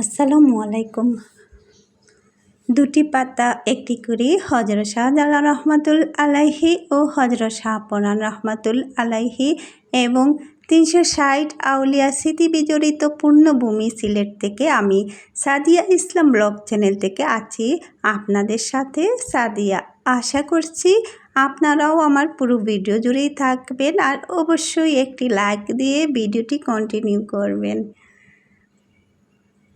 আসসালামু আলাইকুম। দুটি পাতা, একটি করে হজরত শাহজালাল রহমাতুল আলাইহি ও হজরত শাহপরান রহমাতুল আলাইহি এবং তিনশো ষাট আউলিয়া স্মৃতি বিজড়িত পূর্ণভূমি সিলেট থেকে আমি সাদিয়া ইসলাম ব্লগ চ্যানেল থেকে আছি আপনাদের সাথে সাদিয়া। আশা করছি আপনারাও আমার পুরো ভিডিও জুড়েই থাকবেন আর অবশ্যই একটি লাইক দিয়ে ভিডিওটি কন্টিনিউ করবেন।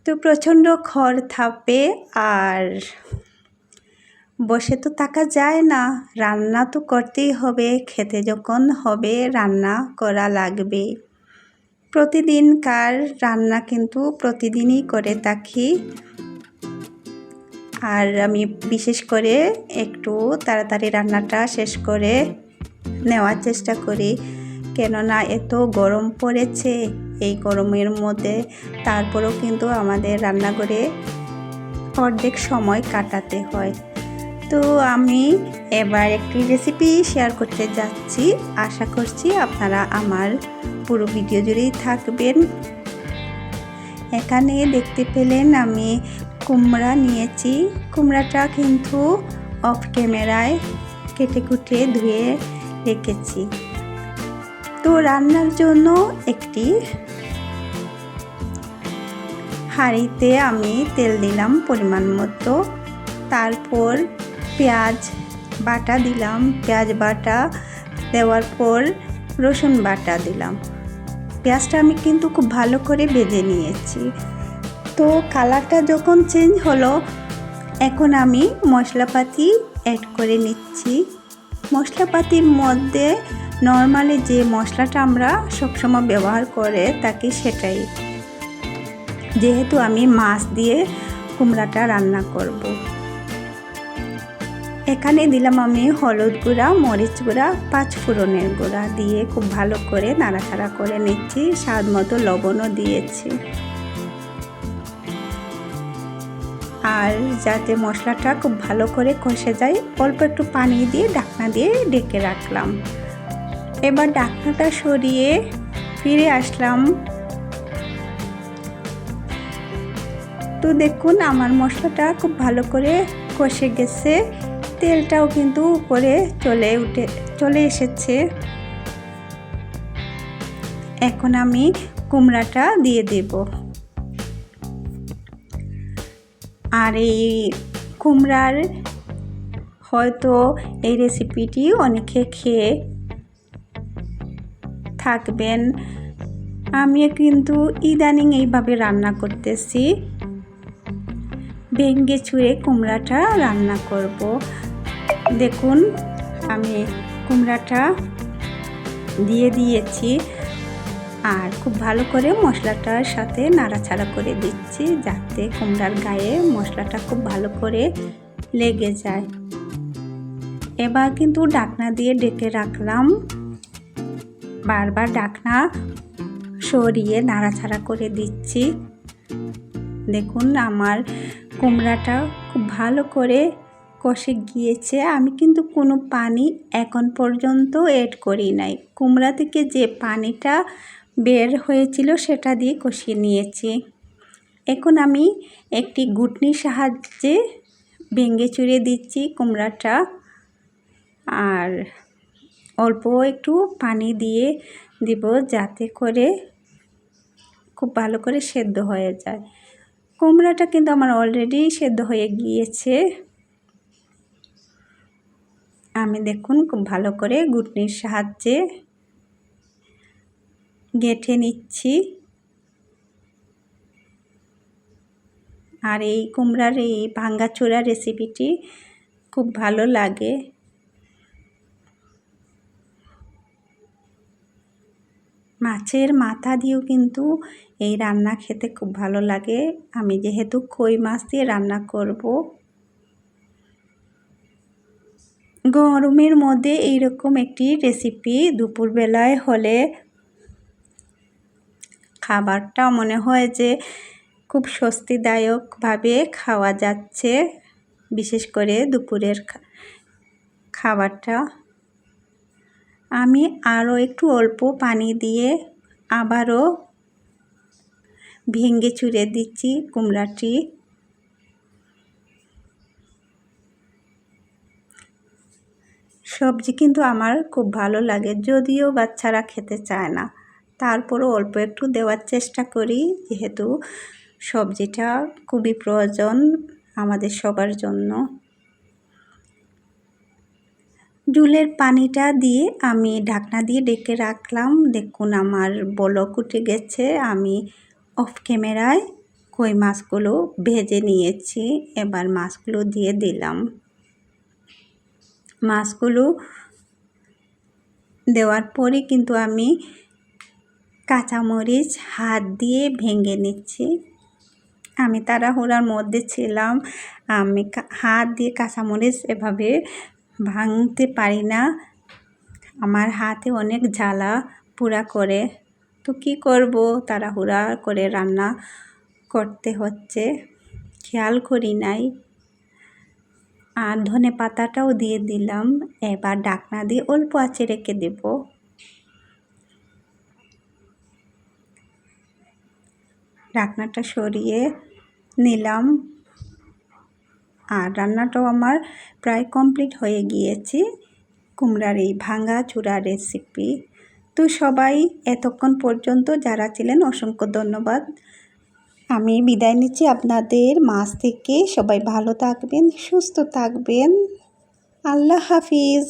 তো প্রচণ্ড খড় থাপে আর বসে তো থাকা যায় না। রান্না তো করতেই হবে, খেতে যখন হবে রান্না করা লাগবে। প্রতিদিনকার রান্না কিন্তু প্রতিদিনই করে থাকি। আর আমি বিশেষ করে একটু তাড়াতাড়ি রান্নাটা শেষ করে নেওয়ার চেষ্টা করি। কেননা এত গরম পড়েছে। এই গরমের মধ্যে। তারপরেও কিন্তু আমাদের রান্নাঘরে অর্ধেক সময় কাটাতে হয়। তো আমি এবার একটি রেসিপি শেয়ার করতে যাচ্ছি। আশা করছি আপনারা আমার পুরো ভিডিও জুড়েই থাকবেন। এখানে দেখতে পেলেন আমি কুমড়া নিয়েছি। কুমড়াটা কিন্তু অফ ক্যামেরায় কেটে কুটে ধুয়ে রেখেছি। তো রান্নার জন্য একটি হাঁড়িতে আমি তেল দিলাম পরিমাণ মতো। তারপর পেঁয়াজ বাটা দিলাম। পেঁয়াজ বাটা দেওয়ার পর রসুন বাটা দিলাম। পেঁয়াজটা আমি কিন্তু খুব ভালো করে বেজে নিয়েছি। তো কালারটা যখন চেঞ্জ হলো, এখন আমি মশলাপাতি অ্যাড করে নিচ্ছি। মশলাপাতির মধ্যে নর্মালি যে মশলাটা আমরা সবসময় ব্যবহার করে থাকি সেটাই। যেহেতু আমি মাছ দিয়ে কুমড়াটা রান্না করব। এখানে দিলাম আমি হলুদ গুঁড়া, মরিচ গুঁড়া, পাঁচ ফোড়নের গুঁড়া দিয়ে খুব ভালো করে নাড়াচাড়া করে নিচ্ছি, স্বাদ মতো লবণও দিয়েছি। আর যাতে মশলাটা খুব ভালো করে কষে যায়, অল্প একটু পানি দিয়ে ঢাকনা দিয়ে ডেকে রাখলাম। এবার ঢাকনাটা সরিয়ে ফিরে আসলাম। তো দেখুন, আমার মশলাটা খুব ভালো করে কষে গেছে। তেলটাও কিন্তু উপরে চলে উঠে, চলে এসেছে। এখন আমি কুমড়াটা দিয়ে দেব। আর এই কুমড়ার হয়তো এই রেসিপিটি অনেকে খেয়ে থাকবেন। আমিও কিন্তু ইদানিং এইভাবে রান্না করতেছি। ভেঙ্গে ছুঁড়ে কুমড়াটা রান্না করব। দেখুন, আমি কুমড়াটা দিয়ে দিয়েছি। আর খুব ভালো করে মশলাটার সাথে নাড়াচাড়া করে দিচ্ছি যাতে কুমড়ার গায়ে মশলাটা খুব ভালো করে লেগে যায়। এবার কিন্তু ডাকনা দিয়ে ডেকে রাখলাম। বারবার ডাকনা সরিয়ে নাড়াচাড়া করে দিচ্ছি। দেখুন, আমার কুমড়াটা খুব ভালো করে কষে গিয়েছে। আমি কিন্তু কোনো পানি এখন পর্যন্ত এড করি নাই। কুমড়া থেকে যে পানিটা বের হয়েছিল সেটা দিয়ে কষিয়ে নিয়েছি। এখন আমি একটি গুটনির সাহায্যে ভেঙে চুড়ে দিচ্ছি কুমড়াটা। আর অল্প একটু পানি দিয়ে দিব যাতে করে খুব ভালো করে সেদ্ধ হয়ে যায়। কুমড়াটা কিন্তু আমার অলরেডি সেদ্ধ হয়ে গিয়েছে। আমি দেখুন খুব ভালো করে গুটনির সাহায্যে গেঁথে নিচ্ছি। আর এই কুমড়ার এই ভাঙ্গাচোরা রেসিপিটি খুব ভালো লাগে। মাছের মাথা দিয়েও কিন্তু এই রান্না খেতে খুব ভালো লাগে। আমি যেহেতু কই মাছ দিয়ে রান্না করব। গরমের মধ্যে এইরকম একটি রেসিপি দুপুরবেলায় হলে খাবারটা মনে হয় যে খুব স্বস্তিদায়কভাবে খাওয়া যাচ্ছে। বিশেষ করে দুপুরের খাবারটা। আমি আরও একটু অল্প পানি দিয়ে আবারও ভেঙে চুড়ে দিচ্ছি কুমড়াটি। সবজি কিন্তু আমার খুব ভালো লাগে, যদিও বাচ্চারা খেতে চায় না। তারপরও অল্প একটু দেওয়ার চেষ্টা করি, যেহেতু সবজিটা খুবই প্রয়োজন আমাদের সবার জন্য। জুলের পানিটা দিয়ে আমি ঢাকনা দিয়ে ডেকে রাখলাম। দেখুন, আমার বলক উঠে গেছে। আমি অফ ক্যামেরায় কই মাছগুলো ভেজে নিয়েছি। এবার মাছগুলো দিয়ে দিলাম। মাছগুলো দেওয়ার পরে কিন্তু আমি কাঁচামরিচ হাত দিয়ে ভেঙে নিচ্ছি। আমি তাড়াহুড়ার মধ্যে ছিলাম। আমি হাত দিয়ে কাঁচামরিচ এভাবে ভাঙতে পারি না। আমার হাতে অনেক জ্বালা পুরা করে। তো কী করব? তাড়াহুড়া করে রান্না করতে হচ্ছে। খেয়াল করি নাই। আর ধনে পাতাটাও দিয়ে দিলাম। এবার ডাকনা দিয়ে অল্প আঁচে রেখে দেব। ডাকনাটা সরিয়ে নিলাম। আর রান্নাটাও আমার প্রায় কমপ্লিট হয়ে গিয়েছে। কুমড়ার এই ভাঙা চূড়া রেসিপি তো সবাই এতক্ষণ পর্যন্ত যারা ছিলেন, অসংখ্য ধন্যবাদ। আমি বিদায় নিচ্ছি। আপনাদের মাছ থেকে সবাই ভালো থাকবেন, সুস্থ থাকবেন। আল্লাহ হাফিজ।